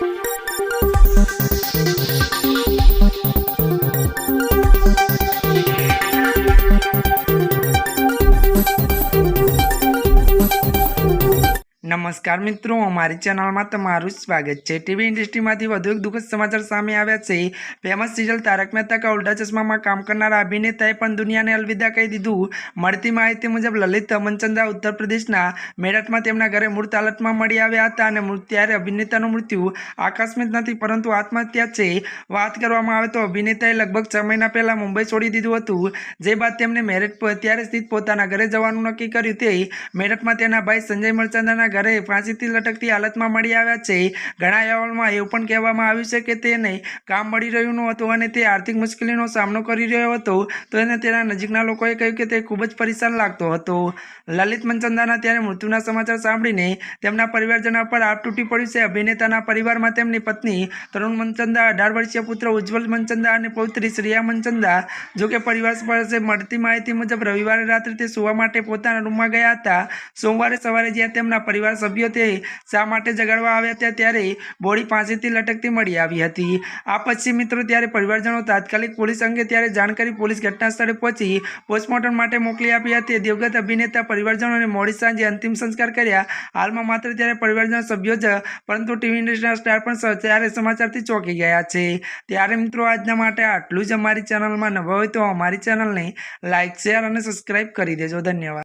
Thank you. નમસ્કાર મિત્રો, અમારી ચેનલમાં તમારું સ્વાગત છે. ટીવી ઇન્ડસ્ટ્રીમાંથી વધુ એક દુઃખદ સમાચાર સામે આવ્યા છે. ફેમસ સિરિયલ તારક મહેતા કા ઉલ્ટા ચશ્મામાં કામ કરનારા અભિનેતાએ પણ દુનિયાને અલવિદા કહી દીધું. મળતી માહિતી મુજબ, લલિત અમનચંદા ઉત્તર પ્રદેશના મેરઠમાં તેમના ઘરે મૃત હાલતમાં મળી આવ્યા હતા અને ત્યારે અભિનેતાનું મૃત્યુ આકસ્મિક નથી, પરંતુ આત્મહત્યા છે. વાત કરવામાં આવે તો અભિનેતાએ લગભગ છ મહિના પહેલાં મુંબઈ છોડી દીધું હતું. જે બાદ તેમણે મેરઠ અત્યારે ત્યારે સ્થિત પોતાના ઘરે જવાનું નક્કી કર્યું તે. મેરઠમાં તેના ભાઈ સંજય મરચંદાના ઘરે ફાંસીથી લટકતી હાલતમાં મળી આવ્યા છે. ઘણા અહેવાલમાં એવું પણ કહેવામાં આવ્યું છે કે તેને કામ મળી રહ્યું ન હતું અને તે આર્થિક મુશ્કેલીનો સામનો કરી રહ્યો હતો. તો એને તેના નજીકના લોકોએ કહ્યું કે તે ખૂબ જ પરેશાન લાગતો હતો. લલિત મનચંદાના ત્યારે મૃત્યુના સમાચાર સાંભળીને તેમના પરિવારજનો પર આપ તૂટી પડ્યું છે. અભિનેતાના પરિવારમાં તેમની પત્ની તરુણ મનચંદા, અઢાર વર્ષીય પુત્ર ઉજ્જવલ મનચંદા અને પૌત્રી શ્રેયા મનચંદા જોકે પરિવાર પાસે મળતી માહિતી મુજબ રવિવારે રાત્રે તે સુવા માટે પોતાના રૂમમાં ગયા હતા. સોમવારે સવારે જ્યાં તેમના પરિવાર સભ્યો તે શા માટે જગાડવા આવ્યા હતા ત્યારે બોડી પાસેથી લટકતી મળી આવી હતી. આ પછી મિત્રો ત્યારે પરિવારજનો તાત્કાલિક પોલીસ અંગે ત્યારે જાણ કરી પોલીસ ઘટના સ્થળે પહોંચી પોસ્ટમોર્ટમ માટે મોકલી આપી હતી. દિવગત અભિનેતા પરિવારજનોને મોડી સાંજે અંતિમ સંસ્કાર કર્યા. હાલમાં માત્ર ત્યારે પરિવારજનો સભ્યો જ, પરંતુ ટીવી ઇન્ડસ્ટ્રીના સ્ટાર પણ ત્યારે સમાચારથી ચોંકી ગયા છે. ત્યારે મિત્રો આજના માટે આટલું જ અમારી ચેનલમાં નવા હોય તો અમારી ચેનલને લાઇક શેર અને સબસ્ક્રાઇબ કરી દેજો. ધન્યવાદ.